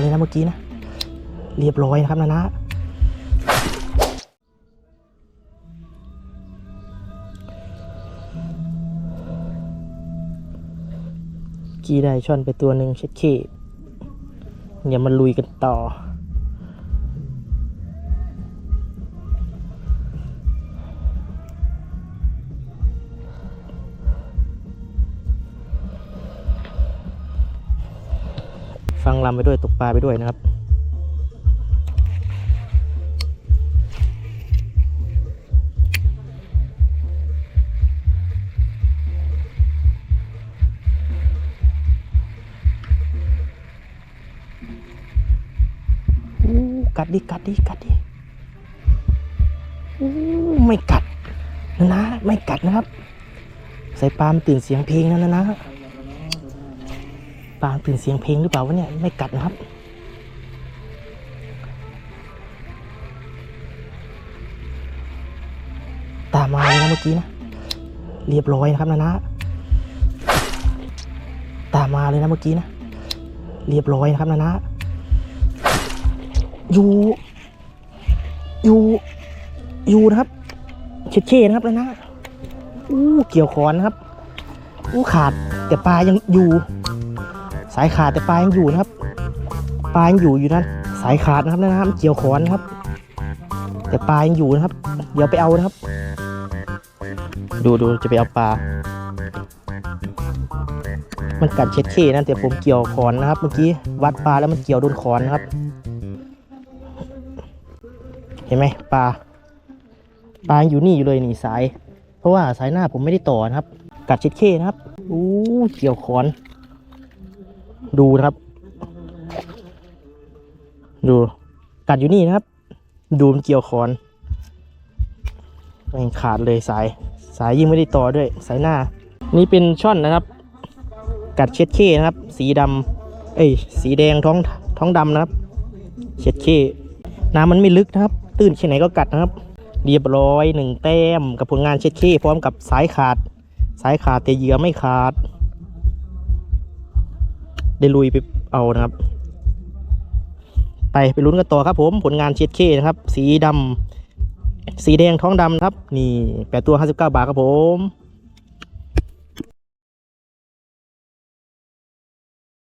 เลยนะเมื่อกี้นะ เรียบร้อยนะครับนะนะกีได้ช่อนไปตัวหนึ่งเช็ดเคเดี๋ยวมาลุยกันต่อ ฟังลำไปด้วยตกปลาไปด้วยนะครับอู้กัดดิกัดดิกัดดิอู้ไม่กัดนะนะ ไม่กัดนะครับ ใส่ปลามตื่นเสียงเพลงนั่นนะนะ ปลาตื่นเสียงเพลงหรือเปล่าวะเนี่ย ไม่กัดนะครับ ตามมาเลยนะเมื่อกี้นะ เรียบร้อยนะครับนะนะ ตามมาเลยนะเมื่อกี้นะ เรียบร้อยนะครับนะนะ อยู่ อยู่ อยู่นะครับ เช็ดเช่นะครับนะนะอู้เกี่ยวขอนนะครับอู้ขาดแต่ปลายังอยู่ สายขาดแต่ปลายยังอยู่นะครับ ปลายยังอยู่อยู่นั้นสายขาดนะครับนะนะครับเกี่ยวขอนครับ แต่ปลายังอยู่นะครับ เดี๋ยวไปเอานะครับ ดูดูจะไปเอาปลา มันกัดเช็ดเข้นั่นแต่ผมเกี่ยวขอนนะครับ เมื่อกี้วัดปลาแล้วมันเกี่ยวโดนขอนนะครับ เห็นไหมปลาปลายังอยู่นี่อยู่เลยนี่สาย เพราะว่าสายหน้าผมไม่ได้ต่อนะครับ กัดเช็ดเข้นะครับ อู้เกี่ยวขอน ดูนะครับ ดูกัดอยู่นี่นะครับ ดูมันเกี่ยวคอนม่งขาดเลยสาย สายยิ่งไม่ได้ต่อด้วย สายหน้า นี่เป็นช่อนนะครับ กัดเช็ดเข้นะครับ สีดำเอ้ย สีแดงท้องท้องดำนะครับ เช็ดเข้น้ำมันไม่ลึกนะครับ ตื้นแค่ไหนก็กัดนะครับ เรียบร้อยหนึ่งแต้มกับผลงานเช็ดเข้พร้อมกับสายขาด สายขาดแต่เหยื่อไม่ขาด ได้ลุยไปเอานะครับ ไปไปลุ้นกันต่อครับผมผลงานเช็ดเคนะครับ สีดำสีแดงท้องดำนะครับ นี่แปดตัว59บาทครับผม